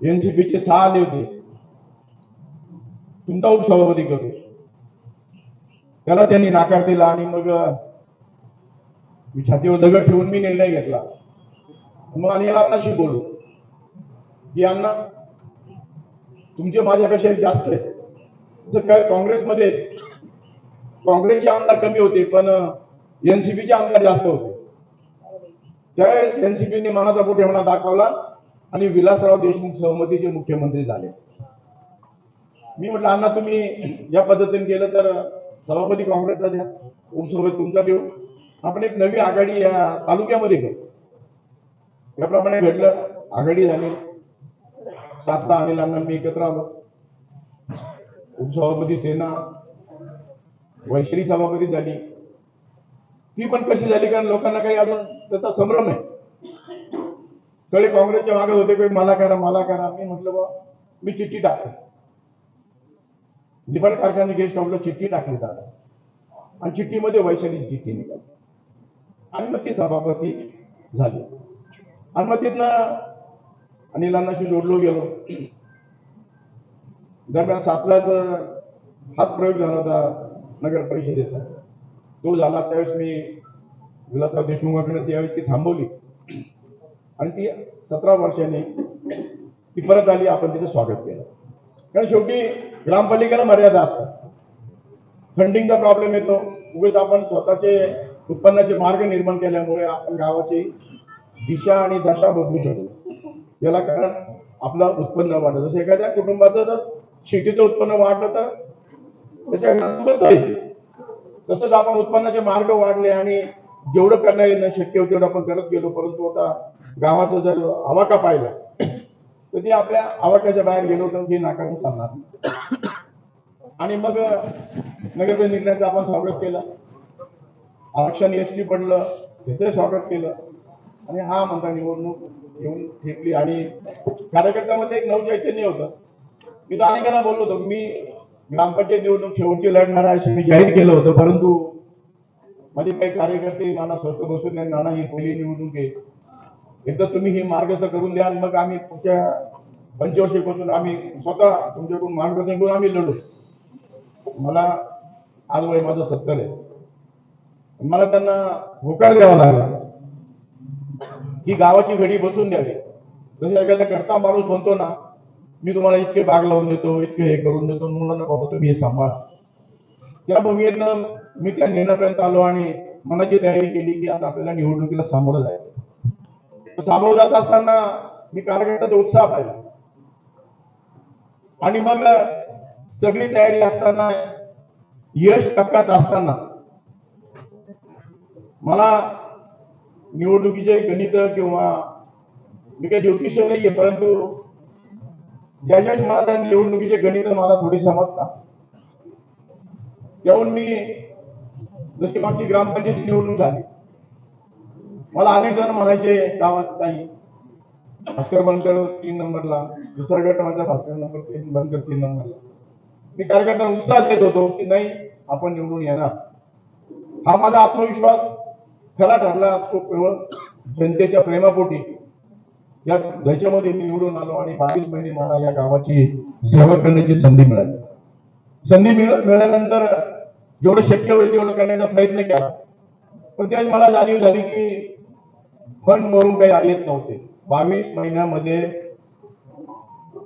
एनसीपीचे सहा आले होते तुमचा उपसभापती करू. त्याला त्यांनी नाकार दिला आणि मग मी छातीवर दगड ठेवून मी निर्णय घेतला. मग आणि आपणाशी बोलू. की अण्णा तुमचे माझ्यापेक्षा जास्त आहे काय काँग्रेसमध्ये काँग्रेसचे आमदार कमी होते पण एनसीपीचे आमदार जास्त होते. त्यावेळेस एनसीपीने मनाचा मोठेपणा दाखवला आणि विलासराव देशमुख सहमतीचे मुख्यमंत्री झाले. मी म्हटलं अण्णा तुम्ही या पद्धतीने केलं तर सभापती काँग्रेसला द्या. उपसभापती तुमचा देऊ. आपण एक नवी आघाडी या तालुक्यामध्ये घेऊ. त्याप्रमाणे घडलं. आघाडी झाली. सातला आम्ही अण्णा मी एकत्र आलो. उपसभापती सेना वैश्री सभापती झाली. ती पण कशी झाली कारण लोकांना काही अजून त्याचा संभ्रम आहे. सगळे काँग्रेसच्या मागे होते की मला करा मला करा मी म्हटलं बा मी चिठ्ठी टाकली. निफाड कारखाने गेस्ट हाऊसला चिठ्ठी टाकली दादा. आणि चिठ्ठीमध्ये वैशालीची चिठ्ठी निघाली. आणि मग ती सभापती झाली. आणि मग तिथनं अनिलांनाशी जोडलो गेलो. दरम्यान सातलाच हाच प्रयोग झाला होता नगर परिषदेचा तो झाला त्यावेळेस मी विलासराव देशमुखाकडे त्यावेळेस ती थांबवली. आणि ती सतरा वर्षांनी ती परत आली आपण तिचं स्वागत केलं. कारण शेवटी ग्रामपालिकेला मर्यादा असतात. फंडिंगचा प्रॉब्लेम येतो. उगेच आपण स्वतःचे उत्पन्नाचे मार्ग निर्माण केल्यामुळे आपण गावाची दिशा आणि दशा बदलू शकतो. याला कारण आपलं उत्पन्न वाढलं जसं एखाद्या कुटुंबाचं जर शेतीचं उत्पन्न वाढलं तर त्याच्या तसंच आपण उत्पन्नाचे मार्ग वाढले आणि जेवढं करणं येणं शक्य होतं तेवढं आपण करत गेलो परंतु आता गावाचा जर आवाका पाहिला तर ती आपल्या आवाक्याच्या बाहेर गेलो तर ती नाकारून चालणार आणि मग नगर निर्णयाचं आपण स्वागत केलं. आरक्षण एस टी पडलं त्याचं स्वागत केलं. आणि हा म्हणता निवडणूक येऊन ठेपली. आणि कार्यकर्त्यामध्ये एक नवचैतन्य होतं. मी तर अनेकांना बोललो होतो मी ग्रामपंचायत निवडणूक शेवटची लढणार आहे मी जाहीर केलं होतं परंतु माझे काही कार्यकर्ते नाना स्वस्त बसून नाना ही पहिली निवडणूक आहे. एकदा तुम्ही ही मार्गस्थ करून द्याल मग आम्ही पुढच्या पंचवर्षीपासून आम्ही स्वतः तुमच्याकडून मार्गदर्शन करून आम्ही लढू. मला आज वय माझं सत्तर आहे. मला त्यांना होकार द्यावा लागला. की गावाची घडी बसून द्यावी. जसं एखादा करता माणूस म्हणतो ना मी तुम्हाला इतके बाग लावून देतो इतके हे करून देतो मुलांना बाबा तुम्ही हे सांभाळ. त्या भूमिकेतनं मी त्या निर्णयापर्यंत आलो आणि मनाची तयारी केली की आता आपल्याला निवडणुकीला सामोरं जायचं सामोरं जात असताना मी कार्यकर्त्याचा उत्साह पाहिला. आणि मग सगळी तयारी असताना यश टप्प्यात असताना मला निवडणुकीचे गणित किंवा मी काही ज्योतिष नाहीये परंतु ज्या महाराज मला निवडणुकीचे गणित मला थोडी समजतात त्याहून मी जशी मागची ग्रामपंचायत निवडणूक झाली. मला अनेक जण म्हणायचे गावात काही भास्कर बनकर तीन नंबरला दुसरा गट माझा भास्कर नंबर तीन बनकर तीन नंबरला. मी कार्यकर्त्यांना उत्साह देत होतो की नाही आपण निवडून येणार. हा माझा आत्मविश्वास खरा ठरला तो केवळ जनतेच्या प्रेमापोटी. या ह्याच्यामध्ये मी निवडून आलो आणि बावीस महिने मला या गावाची सेवा करण्याची संधी मिळाली. संधी मिळाल्यानंतर जेवढं शक्य होईल तेवढं करण्याचा प्रयत्न केला. पण त्यावेळी मला जाणीव झाली की फंड म्हणून काही आलेच नव्हते. बावीस महिन्यामध्ये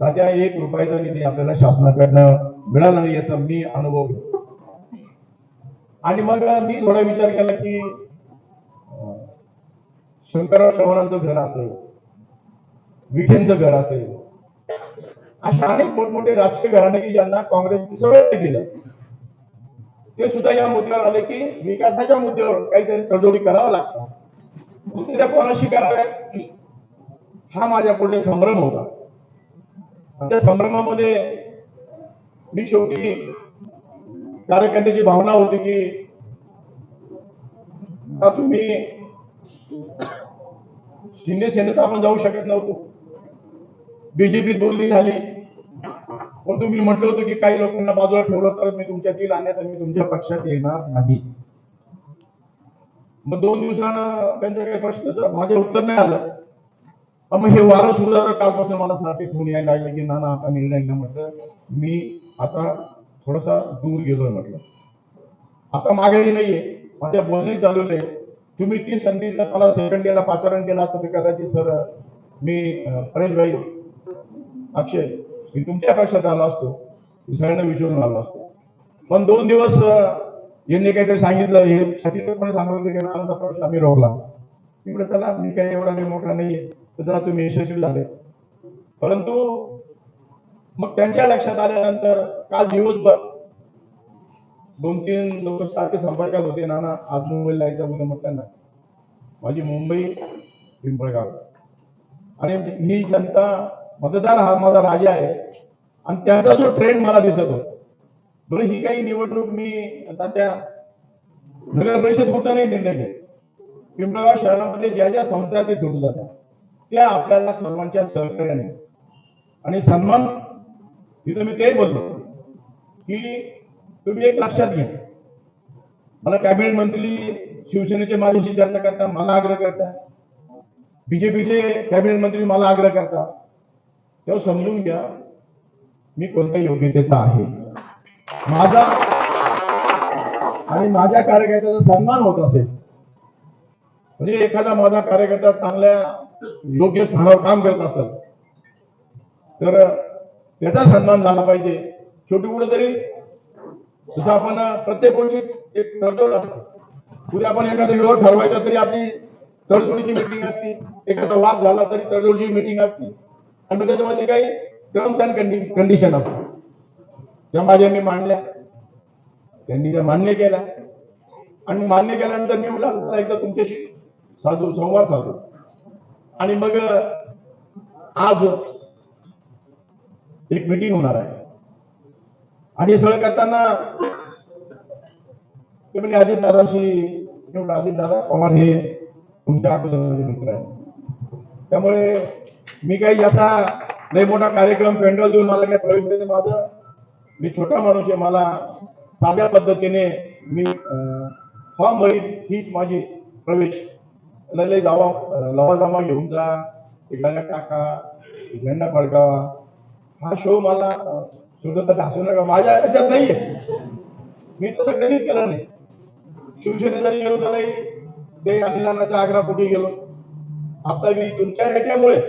साध्या एक रुपयाचा निधी आपल्याला शासनाकडनं मिळाला नाही याचा मी अनुभव घेतो. आणि मग मी थोडा विचार केला की शंकरराव चव्हाणांचं घर असं विखेंचं घर असेल. अशा अनेक मोठमोठे राजकीय घराणे की ज्यांना काँग्रेसने सगळं दिलं ते सुद्धा या मुद्द्यावर आले की विकासाच्या मुद्द्यावर काहीतरी तडजोडी करावं लागतं. त्या कोणाशी कराव्या हा माझ्या पुढे संभ्रम होता. त्या संभ्रमामध्ये मी शेवटी कार्यकर्त्याची भावना होती की आता तुम्ही शिंदे सेनेत आपण जाऊ शकत नव्हतो. बीजेपी बोलणी झाली. पण तुम्ही म्हटलं होतं की काही लोकांना बाजूला ठेवलं तर मी तुमच्यातील आणण्यात मी तुमच्या पक्षात येणार नाही. मग दोन दिवसानं त्यांच्या काही प्रश्न माझे उत्तर नाही आलं मग हे वारं सुरू झालं कालपासून मला सारखे फोन यायला लागले की नाना आता निर्णय घ्या म्हटलं. मी आता थोडासा दूर गेलोय म्हटलं. आता माघारी नाहीये. माझ्या बोलणी चालू नाही तुम्ही ती संधी जर मला सेकंड इयरला पाचारण केला असतं तर कदाचित सर मी परेश भाई अक्षय मी तुमच्या पक्षात आलो असतो. सगळ्यांना विचारून आलो असतो. पण दोन दिवस यांनी काहीतरी सांगितलं. हे छातीपणे सांगितलं की पक्ष आम्ही रोखला. तिकडे चला मी काही एवढा नाही मोठा नाहीये. तर जरा तुम्ही यशस्वी झाले. परंतु मग त्यांच्या लक्षात आल्यानंतर काल दिवसभर दोन तीन लोक सारखे संपर्कात होते. नाना आज मुंबईला यायचं होतं मग त्यांना माझी मुंबई पिंपळगाव. आणि ही जनता मतदार हा माझा राजा आहे. आणि त्याचा जो ट्रेंड मला दिसत होता. बरं ही काही निवडणूक मी आता त्या नगर परिषद कुठं नाही निर्णय घेत. पिंपळगाव शहरामध्ये ज्या ज्या संस्था ते सुरू जातात त्या आपल्याला सर्वांच्या सहकार्याने आणि सन्मान तिथं मी ते बोललो की तुम्ही एक लक्षात घ्या. मला कॅबिनेट मंत्री शिवसेनेचे माझ्याशी चर्चा करता मला आग्रह करता. बीजेपीचे कॅबिनेट मंत्री मला आग्रह करता. तेव्हा समजून घ्या मी कोणत्या योग्यतेचा आहे. माझा आणि माझ्या कार्यकर्त्याचा सन्मान होत असेल. म्हणजे एखादा माझा कार्यकर्ता चांगल्या योग्य स्थानावर काम करत असेल तर त्याचा सन्मान झाला पाहिजे. शेवटी कुठेतरी जसं आपण प्रत्येक गोष्टीत एक तडजोड असतो. उद्या आपण एखादा वेळ ठरवायचा तरी आपली तडजोडीची मिटिंग असती एखादा वाद झाला तरी तडजोडीची मिटिंग असते. आणि मग त्याच्यामध्ये काही टर्म्स अँड कंडिशन असतात. त्या माझ्या मांडल्या त्यांनी त्या मान्य केल्या. आणि मान्य केल्यानंतर मी म्हटलं एकदा तुमच्याशी साधू संवाद साधू. आणि मग आज एक मीटिंग होणार आहे. आणि हे सगळं करताना ते म्हणजे अजित दादाशी अजित दादा पवार हे तुमच्या अगोदर मित्र आहे त्यामुळे मी काही याचा लय मोठा कार्यक्रम पेंडॉल देऊन मला काही प्रवेश देते माझं. मी छोटा माणूस आहे मला साध्या पद्धतीने मी फॉर्म भरीत हीच माझी प्रवेश. लय जावा लवाजामा घेऊन जा एखाद्या टाका झेंडा फडकावा. हा शो मला अं, हसू नका माझ्या याच्यात नाहीये मी तसं कधीच केलं नाही. शिवसेनेचा गेलो नाही ते अनिलांच्या आग्रा कुठे गेलो? आता मी तुमच्या रेट्यामुळे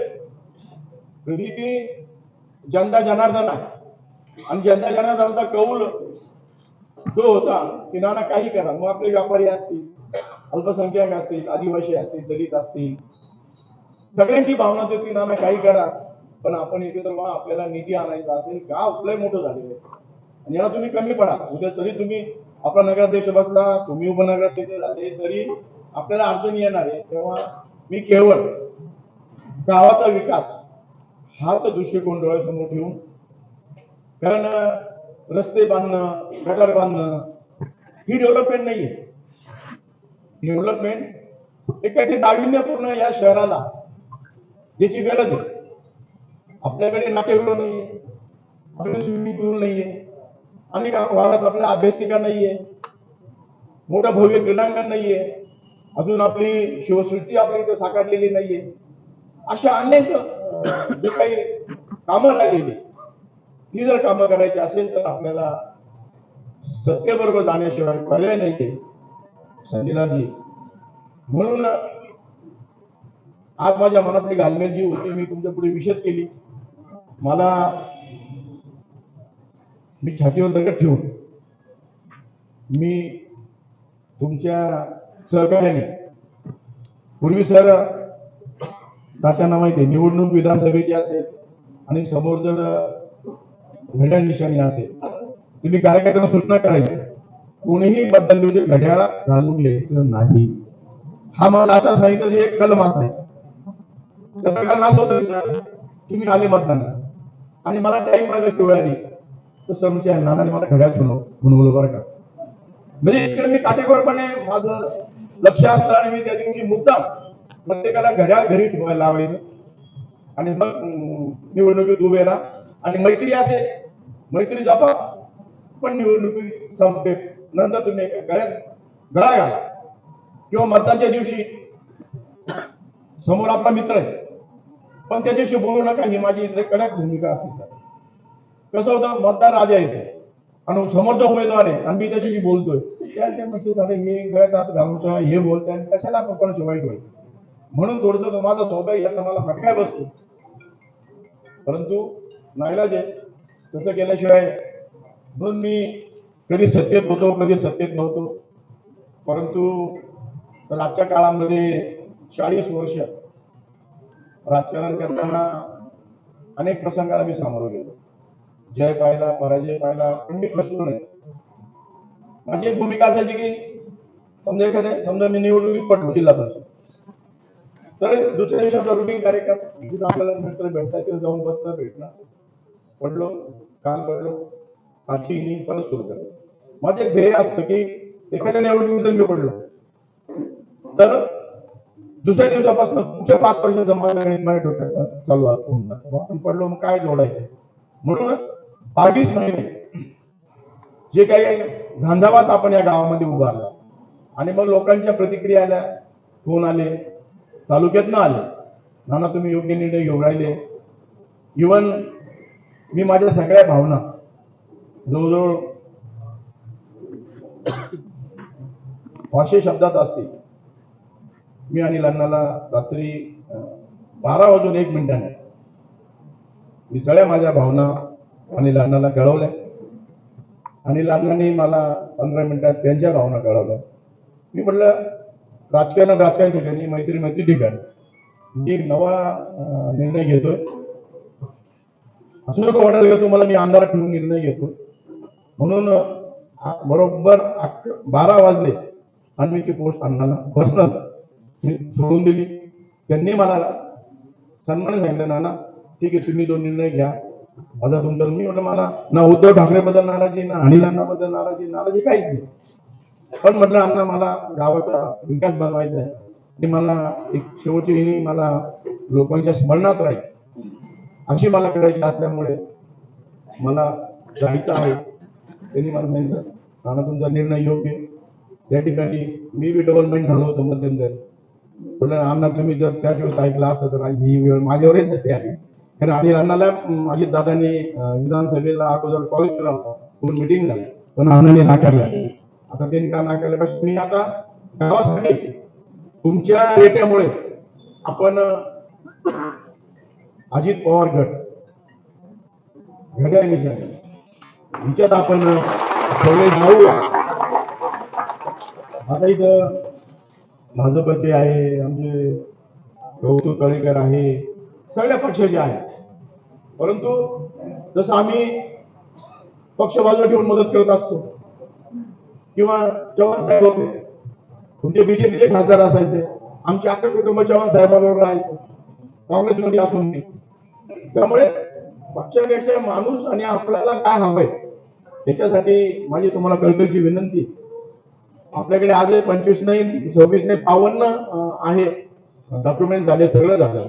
घरी ती जनता जनार्दन आहे आणि जनता जनार्दनचा कौल जो होता की नाना काही करा. मग आपले व्यापारी असतील अल्पसंख्याक असतील आदिवासी असतील दलित असतील. सगळ्यांची भावना होती नाना काही करा. पण आपण एकत्र व्हा आपल्याला निधी आणायचा असेल का लय मोठं झालेलं आहे. आणि याला तुम्ही कमी पडा. उद्या तरी तुम्ही आपला नगराध्यक्ष बसला तुम्ही उपनगराध्यक्ष झाले तरी आपल्याला अडचणी येणार आहे. तेव्हा मी केवळ गावाचा विकास हाच दृष्टिकोन डोळ्यासमोर ठेवून कारण रस्ते बांधणं गटार बांधणं ही डेव्हलपमेंट नाहीये. डेव्हलपमेंट एक काही नाविन्यपूर्ण या शहराला याची गरज आहे. आपल्याकडे नाट्यगृह नाहीये आपल्याकडे स्विमिंग पूल नाहीये अनेक भागात आपल्या अभ्यासिका नाहीये मोठं भव्य क्रीडांगण नाहीये अजून आपली शिवसृष्टी आपल्या इथे साकारलेली नाहीये. अशा अनेक जे काही कामं राहिलेली ती जर कामं करायची असेल तर आपल्याला सत्तेबरोबर जाण्याशिवाय पर्याय नाहीये. संजयलाजी म्हणून आज माझ्या मनातली घालमेल जी होती मी तुमच्यापुढे विषद केली. मला मी छातीवर दगड ठेवून मी तुमच्या सहकार्याने पूर्वी सर दात्यांना माहिती आहे निवडणूक विधानसभेची असेल आणि समोर जर घड्याळ निशाणी असेल तुम्ही कार्यकर्त्यांना सूचना करायची. कोणीही बदल दिवशी घड्याळ घालून घ्यायचं नाही. हा मला आता सांगितलं एक कलम असं आहे कारण असं होतं तुम्ही आले मतदानाला. आणि मला टाईम मागायची वेळ आली तर समजा नानाने मला घड्याळ म्हणून बरं का. म्हणजे इकडे मी काटेकोरपणे माझं लक्ष असतं आणि मी त्या दिवशी मुद्दाम प्रत्येकाला घड्याळ घरी ठेवायला लावायचं. आणि मग निवडणुकीत उभे राहा आणि मैत्री असे. मैत्री जपा पण निवडणुकी संपते. नंतर तुम्ही गळ्यात गळा घाला. किंवा मतदानच्या दिवशी समोर आपला मित्र आहे. पण त्याच्याशी बोलू नका. ही माझी इथे कडक भूमिका असते सर. कसं होतं? मतदार राजा येते आणि समोरचा उमेदवार आहे आणि मी त्याच्याशी बोलतोय. त्या ते म्हणते झाले मी गळ्यात हात घालतो हे बोलतोय. कशाला आपण कोणाशी वाईट होईल म्हणून थोडंसं माझा सौदा याचा मला फटका बसतो. परंतु नाईलाज आहे तसं केल्याशिवाय म्हणून मी कधी सत्तेत होतो कधी सत्तेत नव्हतो. परंतु आजच्या काळामध्ये चाळीस वर्ष राजकारण करताना अनेक प्रसंगाला मी सामोरं गेलो. जय पाहिला पराजय पाहिला पण मी फसलो नाही. माझी एक भूमिका असायची की समजा एखाद्या समजा मी निवडणुकीत पटलो जिल्हा परिषद तर दुसऱ्या दिवसाचा रुटीन कार्यक्रम. जिथं आपल्याला मित्र भेटतात तिथं जाऊन बसणं भेटणं. पडलो काल पडलो आजची इनिंग परत सुरू करतो माझं एक ध्येय असतं की एखाद्या निवडणुकीत मी पडलो. तर दुसऱ्या दिवसापासून पुढच्या पाच वर्ष जमा माझ्या डोक्यात चालू आपण पडलो मग काय जोडायचं? म्हणून बावीस महिने जे काही झांझावात आपण या गावामध्ये उभारला. आणि मग लोकांच्या प्रतिक्रिया आल्या फोन आले तालुक्यातनं आले. नाना तुम्ही योग्य निर्णय घेऊ राहिले. इवन मी माझ्या सगळ्या भावना जवळजवळ पाचशे शब्दात असतील. मी आणि लग्नाला रात्री बारा वाजून एक मिनिटाने मी सगळ्या माझ्या भावना आणि लग्नाला कळवल्या. आणि लग्नाने मला पंधरा मिनिटात त्यांच्या भावना कळवल्या. मी म्हटलं राजकारण राजकारण ठिकाणी मैत्री मैत्री ठिकाणी. मी एक नवा निर्णय घेतोय. असं नको वाटत का तुम्हाला मी अंधारात ठेवून निर्णय घेतो. म्हणून बरोबर बारा वाजले. आणि मी ती पोस्ट अण्णाला पर्सनल मी सोडून दिली. त्यांनी मला सन्मान सांगितलं नाना ठीक आहे तुम्ही दोन निर्णय घ्या. माझा तुमचा मी म्हटलं मला ना उद्धव ठाकरे बद्दल नाराजी ना अनिल अण्णाबद्दल नाराजी नाराजी काहीच नाही. पण म्हटलं आता मला गावाचा विकास बनवायचा आहे. आणि मला एक शेवटची इनिंग मला लोकांच्या स्मरणात राहील. अशी मला करायची असल्यामुळे मला जायचं आहे. त्यांनी मला सांगितलं नाना तुमचा निर्णय योग्य त्या ठिकाणी मी बी डेव्हलपमेंट झालो होतो मध्यंतर. म्हटलं अण्णा तुम्ही जर त्याच वेळेस ऐकला असतं तर ही वेळ माझ्यावरच नसते आली कारण आणि अण्णाला अजित दादांनी विधानसभेला अगोदर कॉल केला होता. दोन मिटिंग झाली. पण अण्णाने नाकारल्या आता त्यांनी का नाकारल्यापासून मी आता गावासाठी तुमच्या रेट्यामुळे आपण अजित पवार गट घड्याळ मिशन हिच्यात आपण सगळे जाऊया आता इथं भाजपचे आहे आमचे गौतम तळेकर आहे सगळ्या पक्षाचे आहेत. परंतु जसं आम्ही पक्ष बाजूला ठेवून मदत करत असतो किंवा चव्हाण साहेब होते. तुमचे बीजेपीचे खासदार असायचे. आमचे अख्खं कुटुंब चव्हाण साहेबांवर राहायचं. काँग्रेसमध्ये असून त्यामुळे पक्षापेक्षा माणूस आणि आपल्याला काय हवंय याच्यासाठी माझी तुम्हाला कळकळीची विनंती आपल्याकडे आज पंचवीस नाही सव्वीस नाही बावन्न आहे. डॉक्युमेंट झाले सगळं झालं.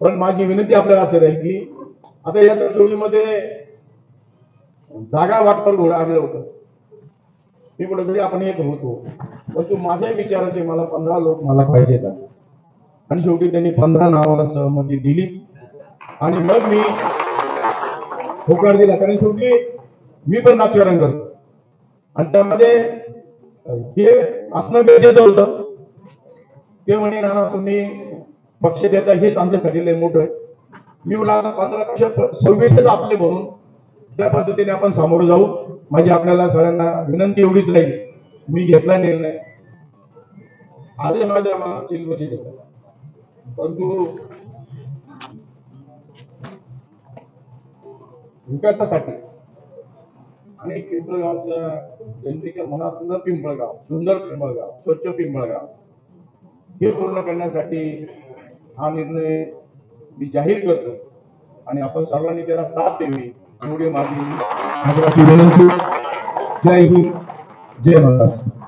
पण माझी विनंती आपल्याला असेल आहे की आता या तडजोडीमध्ये जागा वाटपार घोडा आणलं होतं. मी कुठेतरी आपण एक होतो. परंतु माझ्या विचाराचे मला पंधरा लोक मला पाहिजेत आणि शेवटी त्यांनी पंधरा नावाला सहमती दिली. आणि मग मी होकार दिला. कारण शेवटी मी पण राजकारण करतो. आणि त्यामध्ये हे असणं गरजेचं होतं. ते म्हणे नाना तुम्ही पक्ष देता हेच आमच्यासाठी लय मोठं आहे. मी म्हटलं आता पंधरा पक्ष सव्वीसच आपले म्हणून त्या पद्धतीने आपण सामोरं जाऊ माझी आपल्याला सगळ्यांना विनंती एवढीच राहील मी घेतला निर्णय. आले माझ्या मनात परंतु विकासासाठी आणि पिंपळगावच्या जनतेच्या मनात सुंदर पिंपळगाव सुंदर पिंपळगाव स्वच्छ पिंपळगाव हे पूर्ण करण्यासाठी हा निर्णय मी जाहीर करतो. आणि आपण सर्वांनी त्याला साथ द्यावी. एवढी माझी आग्रहाची विनंती जय हिंद जय महाराष्ट्र